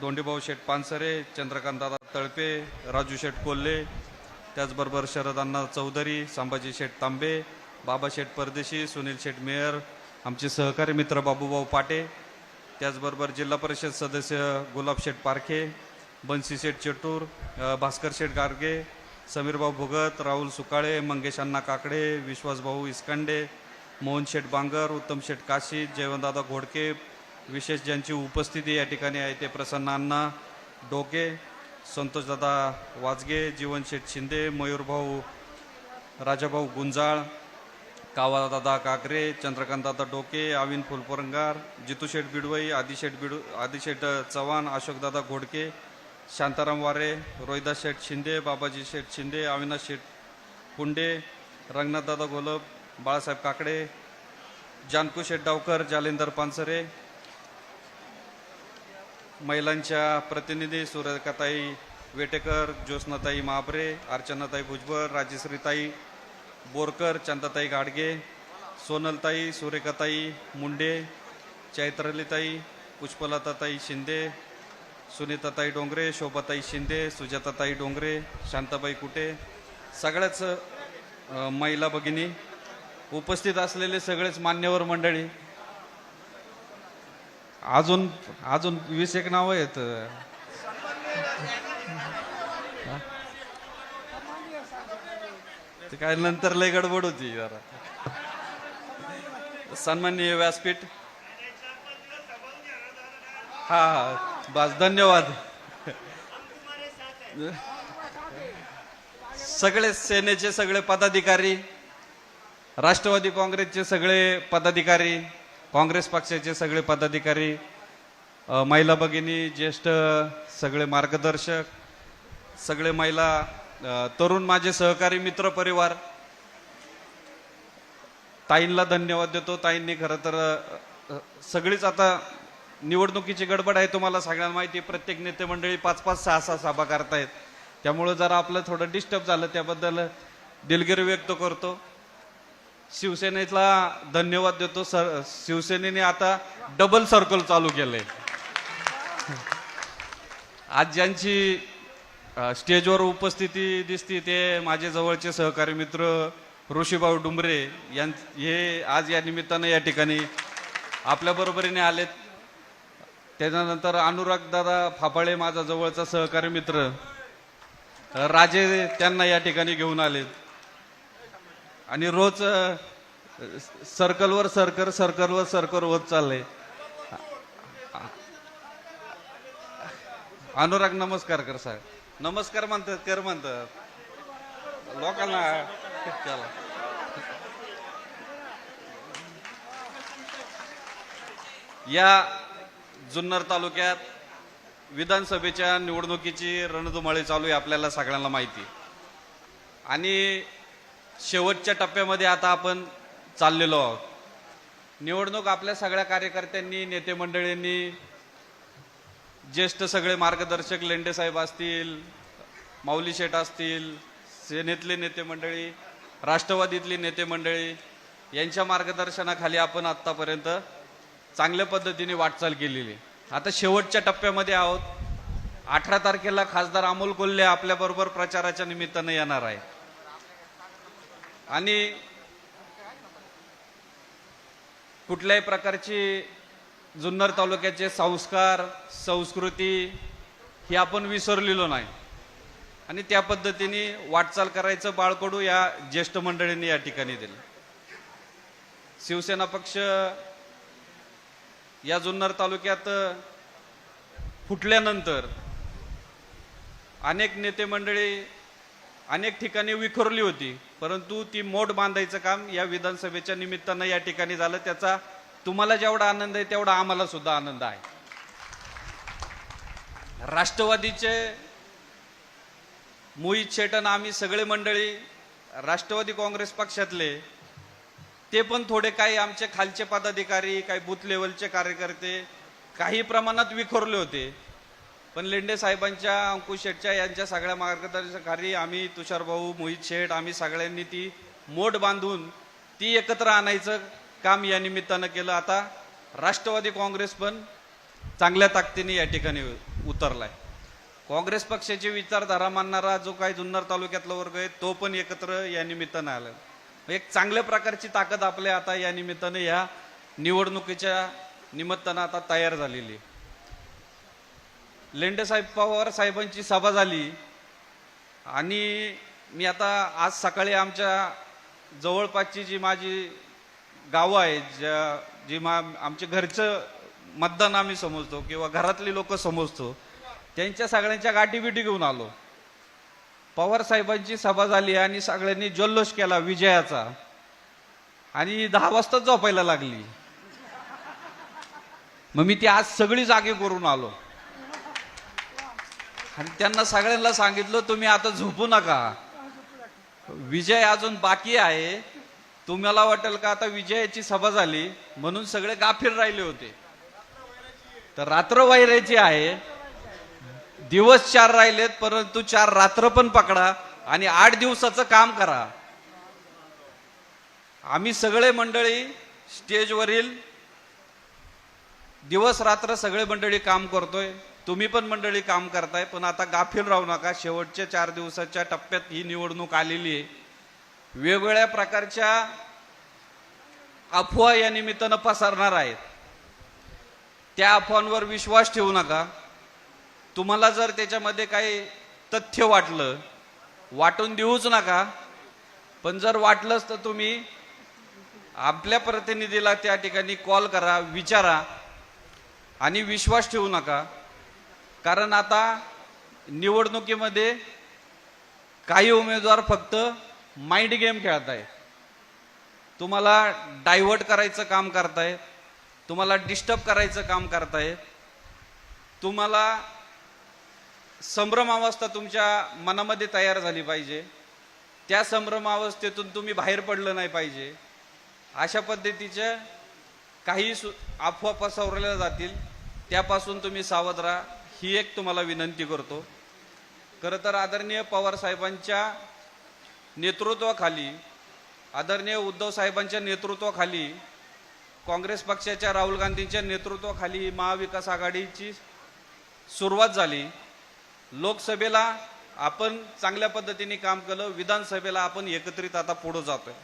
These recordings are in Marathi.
दोंडीभाऊ शेठ पानसरे चंद्रकांत दादा तळपे राजू शेठ कोल्हे त्याचबरोबर शरद चौधरी संभाजी शेठ तांबे बाबा शेठ परदेशी सुनील शेठ मेयर आमचे सहकारी मित्र बाबूभाऊ पाटे त्याचबरोबर जिल्हा परिषद सदस्य गुलाब शेठ पारखे बन्सी शेठ चेटूर भास्कर शेठ गारगे समीरभाऊ भुगत राहुल सुकाळे मंगेश काकडे विश्वासभाऊ इसकांडे मोहन शेठ बांगर उत्तम शेठ काशी जयवंतदादा घोडके विशेष ज्यांची उपस्थिती या ठिकाणी आहे ते प्रसन्न अण्णा डोके संतोषदादा वाजगे जीवनशेठ शिंदे मयूरभाऊ राजाभाऊ गुंजाळ कावादादा काकरे चंद्रकांतदादा डोके अविन फुलपरंगार जितू शेठ बिडवई आदिशेठ बिडू आदिशेठ चव्हाण अशोकदादा घोडके शांताराम वारे रोहिदास शेठ शिंदे बाबाजी शेठ शिंदे अविनाश शेठ कुंडे रंगनाथदादा घोलप बाळासाहेब काकडे जानकू शेठ डावकर जालिंदर पानसरे महिलांच्या प्रतिनिधी सुरेखाताई वेटेकर ज्योत्स्नाताई महाबरे अर्चनाताई भुजबळ राजश्रीताई बोरकर चंदाताई गाडगे सोनलताई सुरेखाताई मुंडे चैत्रलीताई पुष्पलताताई शिंदे सुनीताताई डोंगरे शोभाताई शिंदे सुजाताताई डोंगरे शांताबाई कुटे सगळ्याच महिला भगिनी उपस्थित असलेले सगळेच मान्यवर मंडळी अजून अजून वीस एक नाव आहेत. ते काय नंतर लय गडबड होती जरा. सन्माननीय व्यासपीठ. हा हा बस धन्यवाद. सगळे सेनेचे सगळे पदाधिकारी राष्ट्रवादी काँग्रेसचे सगळे पदाधिकारी काँग्रेस पक्षाचे सगळे पदाधिकारी महिला भगिनी ज्येष्ठ सगळे मार्गदर्शक सगळे महिला तरुण माझे सहकारी मित्र परिवार. ताईंना धन्यवाद देतो. ताईंनी खरं तर सगळीच आता निवडणुकीची गडबड आहे तुम्हाला सगळ्यांना माहिती प्रत्येक नेते मंडळी पाच पाच सहा सहा सभा करतायत. त्यामुळं जरा आपलं थोडं डिस्टर्ब झालं त्याबद्दल दिलगिरी व्यक्त करतो. शिवसेनेला धन्यवाद देतो सर. शिवसेनेने आता डबल सर्कल चालू केलंय. आज ज्यांची स्टेजवर उपस्थिती दिसती ते माझे जवळचे सहकारी मित्र ऋषीभाऊ डुंबरे यां हे आज या निमित्तानं या ठिकाणी आपल्या बरोबरीने आलेत. त्याच्यानंतर अनुराग दादा फाफाळे माझा जवळचा सहकारी मित्र राजे त्यांना या ठिकाणी घेऊन आलेत. आणि रोज सर्कलवर सर्कल सर्कलवर सर्कल होत चाललंय. अनुराग नमस्कार कर साहेब. नमस्कार म्हणतात कर म्हणतात. लोकांना चला. या जुन्नर तालुक्यात विधानसभेच्या निवडणुकीची रणधुमाळी चालू आहे आपल्याला सगळ्यांना माहिती. आणि शेवटच्या टप्प्यामध्ये आता आपण चाललेलो आहोत. निवडणूक आपल्या सगळ्या कार्यकर्त्यांनी नेते मंडळींनी ज्येष्ठ सगळे मार्गदर्शक लेंडे साहेब असतील माऊली शेठ असतील सेनेतले नेते मंडळी राष्ट्रवादीतली नेते मंडळी यांच्या मार्गदर्शनाखाली आपण आत्तापर्यंत चांगल्या पद्धतीने वाटचाल केलेली. आहे. आता शेवटच्या टप्प्यामध्ये आहोत. अठरा तारखेला खासदार अमोल कोल्हे आपल्याबरोबर प्रचाराच्या निमित्तानं येणार आहे आणि कुठल्याही प्रकारची जुन्नर तालुक्याचे संस्कार संस्कृती ही आपण विसरलेलो नाही. आणि त्या पद्धतीने वाटचाल करायचं बाळकडू या ज्येष्ठ मंडळींनी या ठिकाणी दिलं. शिवसेना पक्ष या जुन्नर तालुक्यात फुटल्यानंतर अनेक नेते मंडळी अनेक ठिकाणी विखुरली होती परंतु ती मोठ बांधायचं काम या विधानसभेच्या निमित्तानं या ठिकाणी झालं. त्याचा तुम्हाला जेवढा आनंद आहे तेवढा आम्हाला सुद्धा आनंद आहे. राष्ट्रवादीचे मोहित शेटन आम्ही सगळे मंडळी राष्ट्रवादी काँग्रेस पक्षातले ते पण थोडे काही आमचे खालचे पदाधिकारी काही बूथ लेवलचे कार्यकर्ते काही प्रमाणात विखुरले होते. पण लेंडे साहेबांच्या अंकुश शेठच्या यांच्या सगळ्या मार्गदर्शनाखाली आम्ही तुषार भाऊ मोहित शेठ आम्ही सगळ्यांनी ती मोठ बांधून ती एकत्र आणायचं काम या निमित्तानं केलं. आता राष्ट्रवादी काँग्रेस पण चांगल्या ताकदीने या ठिकाणी उतरलाय. काँग्रेस पक्षाची विचारधारा मानणारा जो काही जुन्नर तालुक्यातला वर्ग आहे तो पण एकत्र या निमित्तानं आला एक चांगल्या प्रकारची ताकद आपल्या आता या निमित्तानं या निवडणुकीच्या निमित्तानं आता तयार झालेली आहे. लेंडे साहेब पवार साहेबांची सभा झाली. आणि मी आता आज सकाळी आमच्या जवळपासची जी माझी गावं आहेत ज्या जी मा आमचे घरचं मतदान आम्ही समजतो किंवा घरातली लोक समजतो त्यांच्या सगळ्यांच्या गाठीबिटी घेऊन आलो. पवार साहेबांची सभा झाली आणि सगळ्यांनी जल्लोष केला विजयाचा. आणि दहा वाजता झोपायला लागली. मग मी ती आज सगळी जागे करून आलो. आणि त्यांना सगळ्यांना सांगितलं तुम्ही आता झोपू नका. विजय अजून बाकी आहे. तुम्हाला वाटेल का आता विजयाची सभा झाली? म्हणून सगळे गाफीर राहिले होते. तर रात्र वैरायची आहे. दिवस चार राहिलेत परंतु चार रात्र पण पकडा आणि आठ दिवसाचं काम करा. आम्ही सगळे मंडळी स्टेजवरील दिवस रात्र सगळे मंडळी काम करतोय. तुम्ही पण मंडळी काम करताय पण आता गाफील राहू नका. शेवटच्या चार दिवसाच्या टप्प्यात ही निवडणूक आलेली आहे. वेगवेगळ्या प्रकारच्या अफवा या निमित्तानं पसरणार आहेत. त्या अफवांवर विश्वास ठेवू नका. तुम्हाला जर त्याच्यामध्ये काही तथ्य वाटलं वाटून देऊच नका. पण जर वाटलंच तर तुम्ही आपल्या प्रतिनिधीला त्या ठिकाणी कॉल करा विचारा आणि विश्वास ठेवू नका. कारण आता निवडणुकीमध्ये काही उमेदवार फक्त माइंड गेम खेळताय तुम्हाला डायव्हर्ट करायचं काम करताय तुम्हाला डिस्टर्ब करायचं काम करताय तुम्हाला संभ्रमावस्था तुमच्या मनामध्ये तयार झाली पाहिजे. त्या संभ्रमावस्थेतून तुम्ही बाहेर पडलं नाही पाहिजे. अशा पद्धतीच्या काही सु अफवा पसरवल्या जातील. त्यापासून तुम्ही सावध राहा. ही एक तुम्हाला विनंती करतो. खरं तर आदरणीय पवार साहेबांच्या नेतृत्वाखाली आदरणीय उद्धव साहेबांच्या नेतृत्वाखाली काँग्रेस पक्षाच्या राहुल गांधींच्या नेतृत्वाखाली महाविकास आघाडीची सुरुवात झाली. लोकसभेला आपण चांगल्या पद्धतीने काम केलं विधानसभेला आपण एकत्रित आता पुढं जातोय.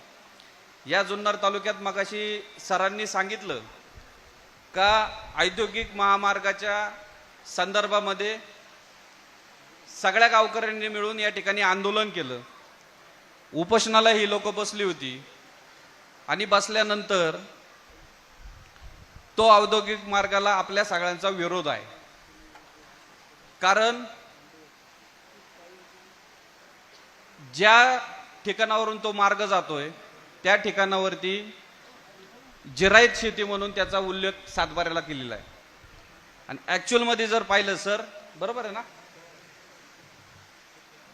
या जुन्नर तालुक्यात मगाशी सरांनी सांगितलं का औद्योगिक महामार्गाच्या संदर्भामध्ये सगळ्या गावकऱ्यांनी मिळून या ठिकाणी आंदोलन केलं. उपोषणाला ही लोक बसली होती. आणि बसल्यानंतर तो औद्योगिक मार्गाला आपल्या सगळ्यांचा विरोध आहे. कारण ज्या ठिकाणावरून तो मार्ग जातोय त्या ठिकाणावरती जिरायत शेती म्हणून त्याचा उल्लेख सातबाऱ्याला केलेला आहे. आणि ॲक्च्युअलमध्ये जर पाहिलं सर बरोबर आहे ना?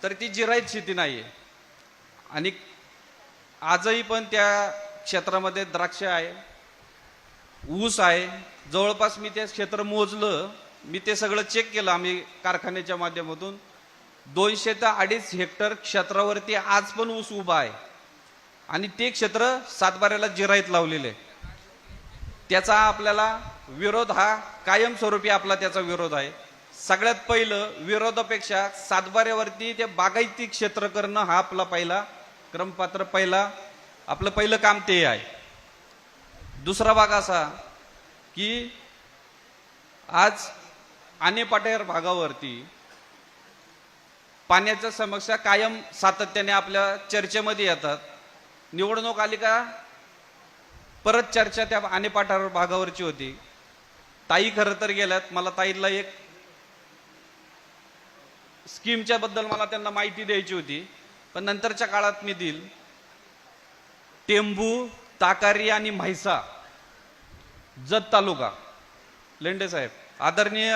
तर ती जिरायत शेती नाही आहे आणि आजही पण त्या क्षेत्रामध्ये द्राक्ष आहे ऊस आहे. जवळपास मी ते क्षेत्र मोजलं मी ते सगळं चेक केलं आम्ही कारखान्याच्या माध्यमातून. दोनशे ते अडीच हेक्टर क्षेत्रावरती आज पण ऊस उभा आहे. आणि ते क्षेत्र सातबाऱ्याला जिराईत लावलेले आहे. त्याचा आपल्याला विरोध हा कायमस्वरूपी आपला त्याचा विरोध आहे. सगळ्यात पहिलं विरोधापेक्षा सातबाऱ्यावरती ते बागायती क्षेत्र करणं हा आपला पहिला क्रमपात्र पहिला आपलं पहिलं काम ते आहे. दुसरा भाग असा की आज आने पाटेर भागावरती पाण्याच्या समस्या कायम सातत्याने आपल्या चर्चेमध्ये येतात. निवडणूक आली का? परत चर्चा त्या आनेपाठार भागावरची होती. ताई खरं तर गेल्यात मला ताईला एक स्कीमच्या बद्दल मला त्यांना माहिती द्यायची होती पण नंतरच्या काळात मी देईल. टेंबू ताकारी आणि म्हैसा जत तालुका. लेंडे साहेब आदरणीय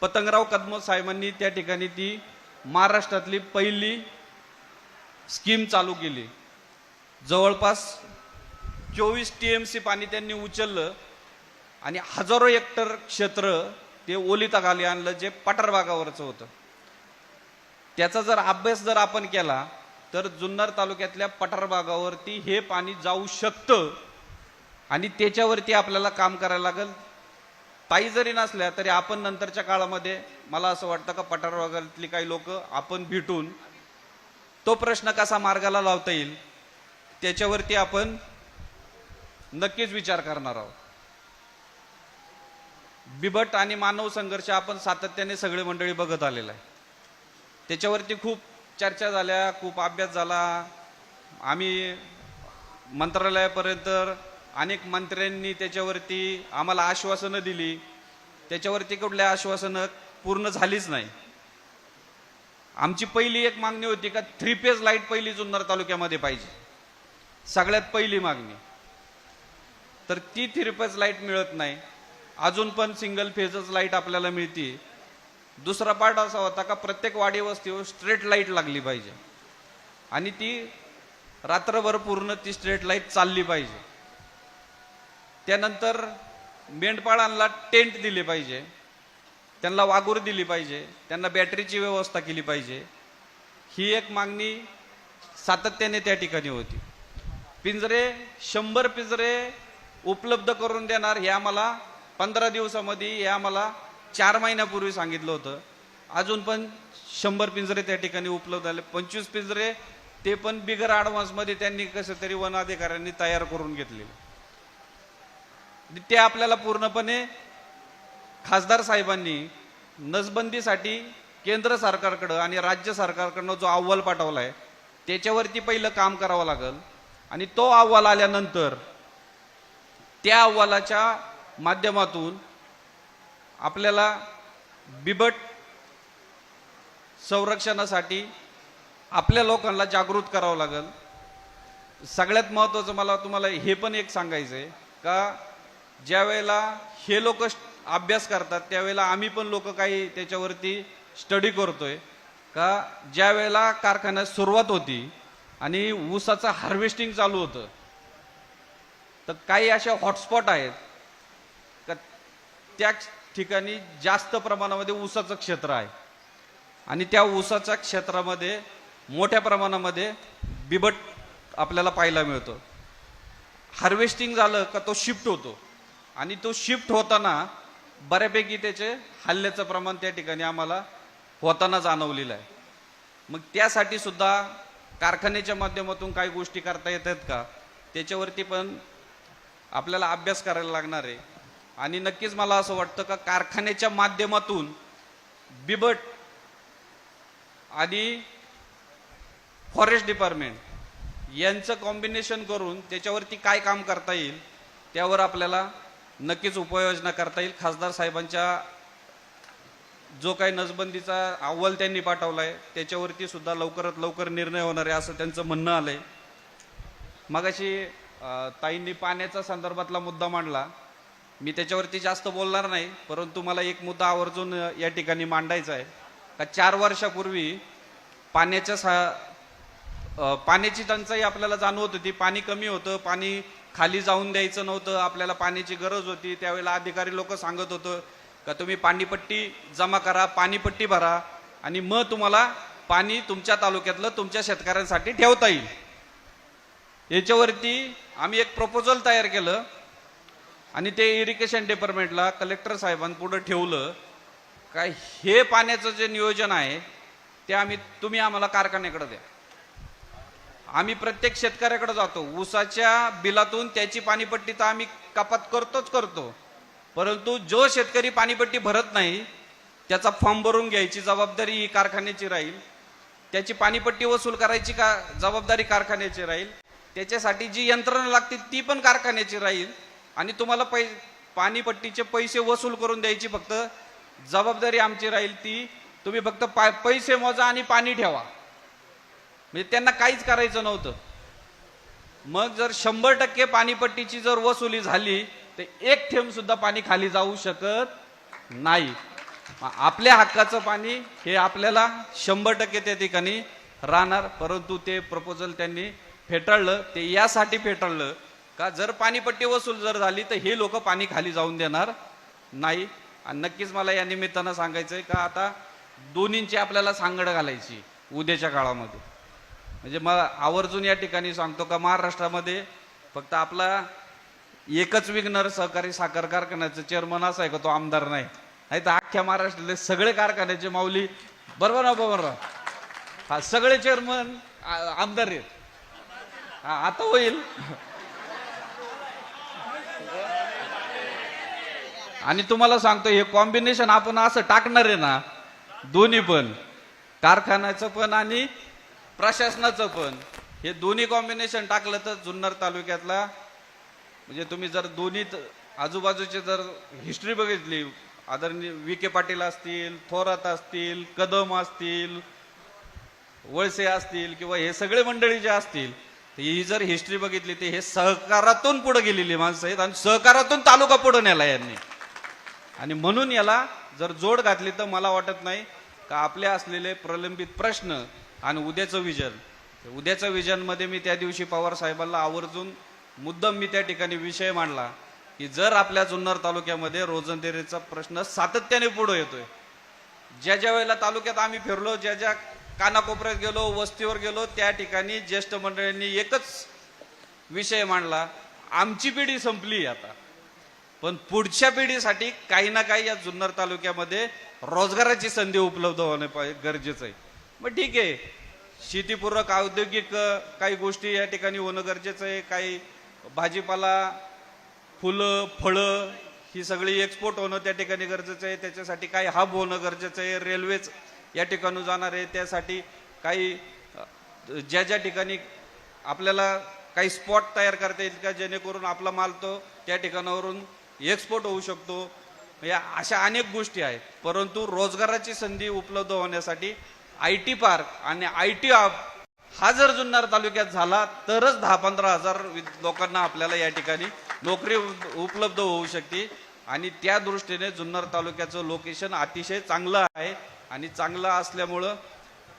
पतंगराव कदम साहेबांनी त्या ठिकाणी ती महाराष्ट्रातली पहिली स्कीम चालू केली. जवळपास चोवीस टी एम सी पाणी त्यांनी उचललं आणि हजारो हेक्टर क्षेत्र ते ओलिताखाली आणलं जे पठार भागावरचं होतं. त्याचा जर अभ्यास जर आपण केला तर जुन्नर तालुक्यातल्या पठार भागावरती हे पाणी जाऊ शकतं आणि त्याच्यावरती आपल्याला काम करायला लागेल. ताई जरी नसल्या तरी आपण नंतरच्या काळामध्ये मला असं वाटतं का पठार भागातली काही लोक आपण भेटून तो प्रश्न कसा मार्गाला लावता येईल त्याच्यावरती आपण नक्कीच विचार करणार आहोत. बिबट आणि मानव संघर्ष आपण सातत्याने सगळे मंडळी बघत आलेलं आहे. त्याच्यावरती खूप चर्चा झाल्या खूप अभ्यास झाला. आम्ही मंत्रालयापर्यंत अनेक मंत्र्यांनी त्याच्यावरती आम्हाला आश्वासनं दिली. त्याच्यावरती कुठल्या आश्वासनं पूर्ण झालीच नाही. आमची पहिली एक मागणी होती का थ्री फेज लाइट पहिली जुन्नर तालुक्यामध्ये पाहिजे. सगळ्यात पहिली मागणी. तर ती थ्री फेज लाइट मिळत नाही. अजून पण सिंगल फेजच लाइट आपल्याला मिळते. दुसरा पार्ट असा होता का प्रत्येक वाडी वस्तीवर स्ट्रेट लाइट लागली पाहिजे. आणि ती रात्रभर पूर्ण ती स्ट्रेट लाइट चालली पाहिजे. त्यानंतर मेंढपाळांना टेंट दिले पाहिजे. त्यांना वागूर दिली पाहिजे. त्यांना बॅटरीची व्यवस्था केली पाहिजे. ही एक मागणी सातत्याने त्या ठिकाणी होती. पिंजरे शंभर पिंजरे उपलब्ध करून देणार हे आम्हाला पंधरा दिवसामध्ये हे आम्हाला चार महिन्यापूर्वी सांगितलं होतं. अजून पण शंभर पिंजरे त्या ठिकाणी उपलब्ध झाले. पंचवीस पिंजरे ते पण बिगर ॲडव्हान्समध्ये त्यांनी कसं तरी वन अधिकाऱ्यांनी तयार करून घेतलेले. ते आपल्याला पूर्णपणे खासदार साहेबांनी नसबंदीसाठी केंद्र सरकारकडं आणि राज्य सरकारकडनं जो अहवाल पाठवला आहे त्याच्यावरती पहिलं काम करावं लागेल. आणि तो अहवाल आल्यानंतर त्या अहवालाच्या माध्यमातून आपल्याला बिबट संरक्षणासाठी आपल्या लोकांना जागृत करावं लागेल. सगळ्यात महत्त्वाचं मला तुम्हाला हे पण एक सांगायचं आहे का ज्या वेळेला हे लोक अभ्यास करतात त्यावेळेला आम्ही पण लोक काही त्याच्यावरती स्टडी करतोय. का ज्या वेळेला कारखान्यात सुरुवात होती आणि ऊसाचं हार्वेस्टिंग चालू होतं तर काही अशा हॉटस्पॉट आहेत त्या ठिकाणी जास्त प्रमाणामध्ये ऊसाचं क्षेत्र आहे. आणि त्या ऊसाच्या क्षेत्रामध्ये मोठ्या प्रमाणामध्ये बिबट आपल्याला पाहायला मिळतो. हार्वेस्टिंग झालं का तो शिफ्ट होतो. आणि तो शिफ्ट होताना बऱ्यापैकी त्याचे हल्ल्याचं प्रमाण त्या ठिकाणी आम्हाला होताना जाणवलेलं आहे. मग त्यासाठी सुद्धा कारखान्याच्या माध्यमातून काही गोष्टी करता येतात का? त्याच्यावरती पण आपल्याला अभ्यास करायला लागणार आहे. आणि नक्कीच मला असं वाटतं का कारखान्याच्या माध्यमातून बिबट आणि फॉरेस्ट डिपार्टमेंट यांचं कॉम्बिनेशन करून त्याच्यावरती काय काम करता येईल त्यावर आपल्याला नक्कीच उपाययोजना करता येईल. खासदार साहेबांच्या जो काही नसबंदीचा अहवाल त्यांनी पाठवला आहे त्याच्यावरती सुद्धा लवकरात लवकर निर्णय होणार आहे असं त्यांचं म्हणणं आलंय. मगाशी ताईंनी पाण्याचा संदर्भातला मुद्दा मांडला. मी त्याच्यावरती जास्त बोलणार नाही परंतु मला एक मुद्दा आवर्जून या ठिकाणी मांडायचा आहे. का चार वर्षापूर्वी पाण्याच्या सा पाण्याची टंचाई आपल्याला जाणवत होती. पाणी कमी होतं पाणी खाली जाऊन द्यायचं नव्हतं आपल्याला पाण्याची गरज होती. त्यावेळेला अधिकारी लोक सांगत होतं का तुम्ही पाणीपट्टी जमा करा पाणीपट्टी भरा आणि मग तुम्हाला पाणी तुमच्या तालुक्यातलं तुमच्या शेतकऱ्यांसाठी ठेवता येईल. याच्यावरती आम्ही एक प्रपोजल तयार केलं. आणि ते इरिगेशन डिपार्टमेंटला कलेक्टर साहेबांपुढं ठेवलं. काय हे पाण्याचं जे नियोजन आहे ते आम्ही तुम्ही आम्हाला कारखान्याकडे द्या. आम्ही प्रत्येक शेतकऱ्याकडे जातो. ऊसाच्या बिलातून त्याची पाणीपट्टी तर आम्ही कपात करतोच करतो. परंतु जो शेतकरी पाणीपट्टी भरत नाही त्याचा फॉर्म भरून घ्यायची जबाबदारी ही कारखान्याची राहील. त्याची पाणीपट्टी वसूल करायची का जबाबदारी कारखान्याची राहील. त्याच्यासाठी जी यंत्रणा लागते ती पण कारखान्याची राहील. आणि तुम्हाला पै पाणीपट्टीचे पैसे वसूल करून द्यायची फक्त जबाबदारी आमची राहील ती. तुम्ही फक्त पा पैसे मोजा आणि पाणी ठेवा. म्हणजे त्यांना काहीच करायचं नव्हतं. मग जर शंभर टक्के पाणीपट्टीची जर वसुली झाली तर एक थेंब सुद्धा पाणी खाली जाऊ शकत नाही. मग आपल्या हक्काचं पाणी हे आपल्याला शंभर टक्के त्या ठिकाणी राहणार. परंतु ते प्रपोजल त्यांनी फेटाळलं. ते यासाठी फेटाळलं का जर पाणीपट्टी वसूल जर झाली तर हे लोक पाणी खाली जाऊन देणार नाही. आणि नक्कीच मला या निमित्तानं सांगायचं आहे का आता दोन्हींची आपल्याला सांगड घालायची उद्याच्या काळामध्ये. म्हणजे मला आवर्जून या ठिकाणी सांगतो का महाराष्ट्रामध्ये फक्त आपला एकच विघ्नर सहकारी साखर कारखान्याचं चेअरमन असा आहे का तो आमदार नाही. नाही तर अख्ख्या महाराष्ट्रातले सगळे कारखान्याचे माऊली बरोबर ना बरोबर? हा सगळे चेअरमन आमदार आहेत. आता होईल. आणि तुम्हाला सांगतो हे कॉम्बिनेशन आपण असं टाकणार आहे ना दोन्ही पण कारखान्याचं पण आणि प्रशासनाचं पण. हे दोन्ही कॉम्बिनेशन टाकलं तर जुन्नर तालुक्यातला म्हणजे तुम्ही जर दोन्ही त- आजूबाजूचे जर हिस्ट्री बघितली आदरणीय विखे पाटील असतील थोरात असतील कदम असतील वळसे असतील किंवा हे सगळे मंडळी जे असतील ही जर हिस्ट्री बघितली तर हे सहकारातून पुढे गेलेली माणसं आहेत आणि सहकारातून तालुका पुढे नेला यांनी. आणि म्हणून याला जर जोड घातली तर मला वाटत नाही का आपले असलेले प्रलंबित प्रश्न आणि उद्याचं विजन. उद्याचं विजनमध्ये मी त्या दिवशी पवार साहेबांना आवर्जून मुद्दम मी त्या ठिकाणी विषय मांडला की जर आपल्या जुन्नर तालुक्यामध्ये रोजंदेरीचा प्रश्न सातत्याने पुढे येतोय. ज्या ज्या वेळेला तालुक्यात आम्ही फिरलो ज्या ज्या कानाकोपऱ्यात गेलो वस्तीवर गेलो त्या ठिकाणी ज्येष्ठ मंडळींनी एकच विषय मांडला. आमची पिढी संपली आता. पण पुढच्या पिढीसाठी काही ना काही या जुन्नर तालुक्यामध्ये रोजगाराची संधी उपलब्ध होणे गरजेचं आहे. मग ठीक आहे. शेतीपूरक औद्योगिक काही गोष्टी या ठिकाणी होणं गरजेचं आहे. काही भाजीपाला फुलं फळं ही सगळी एक्सपोर्ट होणं त्या ठिकाणी गरजेचं आहे. त्याच्यासाठी काही हब होणं गरजेचं आहे. रेल्वेच या ठिकाणी जाणार आहे. त्यासाठी काही ज्या ज्या ठिकाणी आपल्याला काही स्पॉट तयार करता येईल का जेणेकरून आपला माल तो त्या ठिकाणावरून एक्सपोर्ट होऊ शकतो. या अशा अनेक गोष्टी आहेत. परंतु रोजगाराची संधी उपलब्ध होण्यासाठी आय टी पार्क आणि आय टी हब हा जर जुन्नर तालुक्यात झाला तरच दहा पंधरा हजार लोकांना आपल्याला या ठिकाणी नोकरी उपलब्ध होऊ शकते. आणि त्या दृष्टीने जुन्नर तालुक्याचं लोकेशन अतिशय चांगलं आहे. आणि चांगलं असल्यामुळं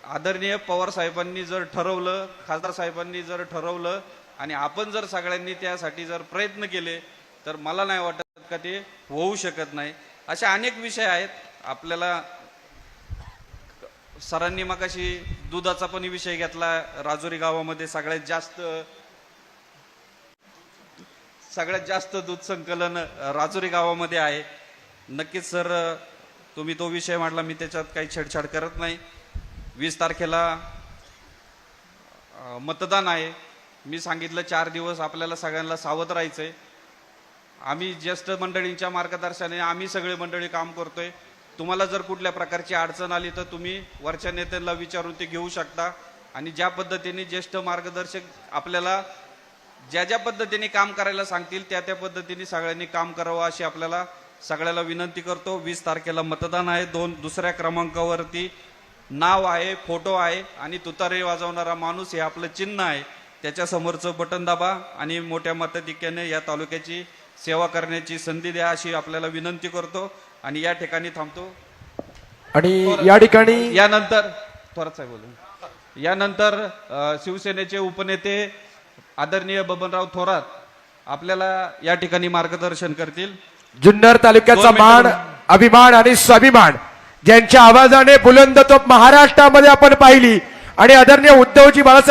आदरणीय पवार साहेबांनी जर ठरवलं खासदार साहेबांनी जर ठरवलं आणि आपण जर सगळ्यांनी त्यासाठी जर प्रयत्न केले तर मला नाही वाटत का ते होऊ शकत नाही. असे अनेक विषय आहेत. आपल्याला सरांनी मगाशी दुधाचा पण विषय घेतला. राजुरी गावामध्ये सगळ्यात जास्त सगळ्यात जास्त दूध संकलन राजुरी गावामध्ये आहे. नक्कीच सर तुम्ही तो विषय मांडला. मी त्याच्यात काही छेडछाड करत नाही. वीस तारखेला मतदान आहे. मी सांगितलं चार दिवस आपल्याला सगळ्यांना सावध राहायचंय. आम्ही ज्येष्ठ मंडळींच्या मार्गदर्शनाने आम्ही सगळे मंडळी काम करतोय. तुम्हाला जर कुठल्या प्रकारची अडचण आली तर तुम्ही वरच्या नेत्यांना विचारून ते घेऊ शकता. आणि ज्या पद्धतीने ज्येष्ठ मार्गदर्शक आपल्याला ज्या ज्या पद्धतीने काम करायला सांगतील त्या त्या पद्धतीने सगळ्यांनी काम करावं अशी आपल्याला सगळ्याला विनंती करतो. वीस तारखेला मतदान आहे. दोन दुसऱ्या क्रमांकावरती नाव आहे फोटो आहे आणि तुतारे वाजवणारा माणूस हे आपलं चिन्ह आहे. त्याच्यासमोरचं बटन दाबा आणि मोठ्या मताधिक्याने या तालुक्याची सेवा करण्याची संधी द्या अशी आपल्याला विनंती करतो आणि या ठिकाणी थांबतो. आणि या ठिकाणी यानंतर थोरात साहेब बोलू. यानंतर अ, शिवसेनेचे उपनेते आदरणीय बबनराव थोरात आपल्याला या ठिकाणी मार्गदर्शन करतील. जुन्नर तालुक्याचा दोन मिनिटं मान अभिमान आणि स्वाभिमान ज्यांच्या आवाजाने बुलंद तो महाराष्ट्रामध्ये आपण पाहिली. आणि आदरणीय उद्धवजी बाळासाहेब